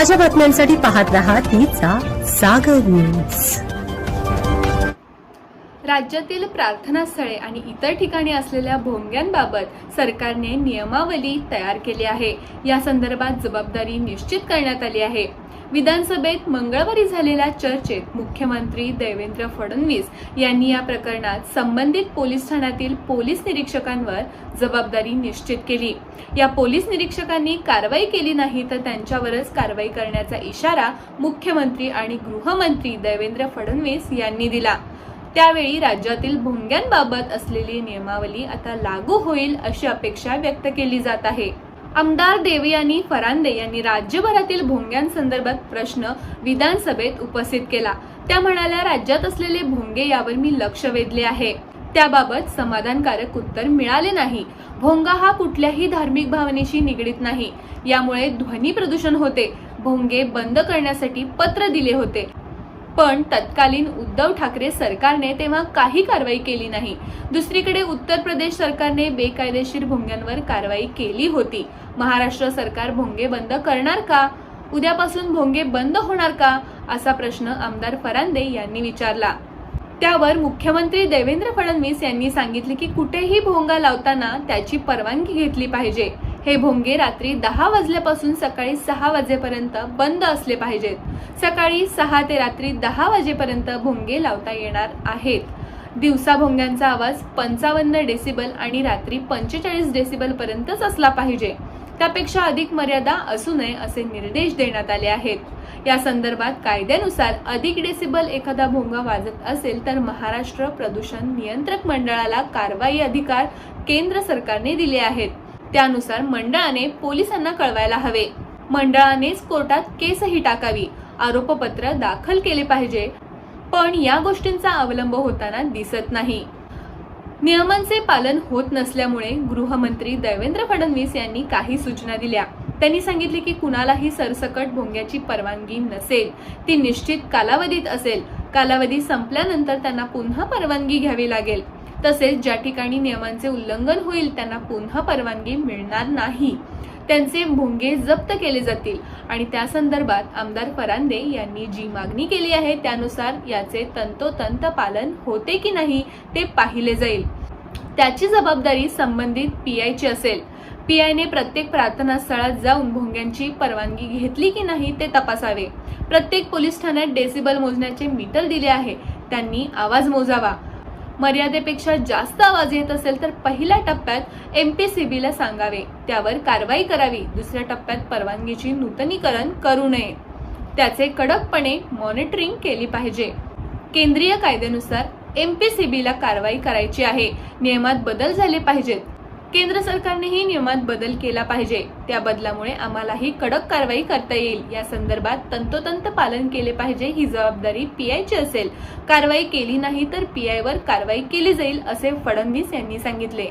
ताज्या बातम्यांसाठी पाहत रहा तिचा सागर न्यूज राज्यातील प्रार्थनास्थळे आणि इतर ठिकाणी असलेल्या भोंग्यांबाबत सरकारने नियमावली तयार केली आहे. या संदर्भात जबाबदारी निश्चित करण्यात आली आहे. विधानसभेत मंगळवारी झालेल्या चर्चेत मुख्यमंत्री देवेंद्र फडणवीस यांनी या प्रकरणात संबंधित पोलीस ठाण्यातील पोलीस निरीक्षकांवर जबाबदारी निश्चित केली. या पोलीस निरीक्षकांनी कारवाई केली नाही तर त्यांच्यावरच कारवाई करण्याचा इशारा मुख्यमंत्री आणि गृहमंत्री देवेंद्र फडणवीस यांनी दिला. त्यावेळी राज्यातील भोंग्यांबाबत असलेली नियमावली आता लागू होईल अशी अपेक्षा व्यक्त केली जात आहे. आमदार देवयानी फरांदे यांनी राज्यभरातील भोंग्यांसंदर्भात प्रश्न विधानसभेत उपस्थित केला. त्या म्हणाल्या राज्यात असलेले भोंगे यावर मी लक्ष वेधले आहे. त्याबाबत समाधानकारक उत्तर मिळाले नाही. भोंगा हा कुठल्याही धार्मिक भावनेशी निगडीत नाही. यामुळे ध्वनी प्रदूषण होते. भोंगे बंद करण्यासाठी पत्र दिले होते. पण तत्कालीन उद्धव ठाकरे सरकारने तेव्हा काही कारवाई केली नाही. दुसरीकडे उत्तर प्रदेश सरकारने बेकायदेशीर भोंग्यांवर कारवाई केली होती. महाराष्ट्र सरकार भोंगे बंद करणार का? उद्यापासून भोंगे बंद होणार का? असा प्रश्न आमदार फरांदे यांनी विचारला. त्यावर मुख्यमंत्री देवेंद्र फडणवीस यांनी सांगितले की कुठेही भोंगा लावताना त्याची परवानगी घेतली पाहिजे. हे भोंगे रात्री दहा वाजल्यापासून सकाळी सहा वाजेपर्यंत बंद असले पाहिजेत. सकाळी सहा ते रात्री दहा वाजेपर्यंत भोंगे लावता येणार आहेत. दिवसा भोंग्यांचा आवाज पंचावन्न डेसिबल आणि रात्री पंचेचाळीस डेसिबलपर्यंतच असला पाहिजे. त्यापेक्षा अधिक मर्यादा असू नये असे निर्देश देण्यात आले आहेत. या संदर्भात कायद्यानुसार अधिक डेसिबल एखादा भोंगा वाजत असेल तर महाराष्ट्र प्रदूषण नियंत्रक मंडळाला कारवाई अधिकार केंद्र सरकारने दिले आहेत. त्यानुसार मंडळाने पोलिसांना कळवायला हवे. मंडळानेच कोर्टात केसही टाकावी आरोपपत्र दाखल केले पाहिजे. पण या गोष्टींचा अवलंब होताना दिसत नाही. नियमांचे पालन होत नसल्यामुळे गृहमंत्री देवेंद्र फडणवीस यांनी काही सूचना दिल्या. त्यांनी सांगितले की कुणालाही सरसकट भोंग्याची परवानगी नसेल. ती निश्चित कालावधीत असेल. कालावधी संपल्यानंतर त्यांना पुन्हा परवानगी घ्यावी लागेल. तसेच ज्या ठिकाणी नियमांचे उल्लंघन होईल त्यांना पुन्हा परवानगी मिळणार नाही. त्यांचे भोंगे जप्त केले जातील. आणि त्या संदर्भात आमदार फरांदे यांनी जी मागणी केली आहे त्यानुसार याचे तंतोतंत पालन होते की नाही ते पाहिले जाईल. त्याची जबाबदारी संबंधित पीआयची असेल. पीआयने प्रत्येक प्रार्थनास्थळात जाऊन भोंग्यांची परवानगी घेतली की नाही ते तपासावे. प्रत्येक पोलीस ठाण्यात डेसिबल मोजण्याचे मीटर दिले आहे. त्यांनी आवाज मोजावा. मर्यादेपेक्षा जास्त आवाज येत असेल तर पहिल्या टप्प्यात एम पी सी बीला सांगावे. त्यावर कारवाई करावी. दुसऱ्या टप्प्यात परवानगीची नूतनीकरण करू नये. त्याचे कडकपणे मॉनिटरिंग केली पाहिजे. केंद्रीय कायद्यानुसार एम पी सी बीला कारवाई करायची आहे. नियमात बदल झाले पाहिजेत. केंद्र सरकारनेही नियमात बदल केला पाहिजे. त्या बदलामुळे आम्हालाही कडक कारवाई करता येईल. या संदर्भात तंतोतंत पालन केले पाहिजे ही जबाबदारी पीआयची असेल. कारवाई केली नाही तर पीआयवर कारवाई केली जाईल असे फडणवीस यांनी सांगितले.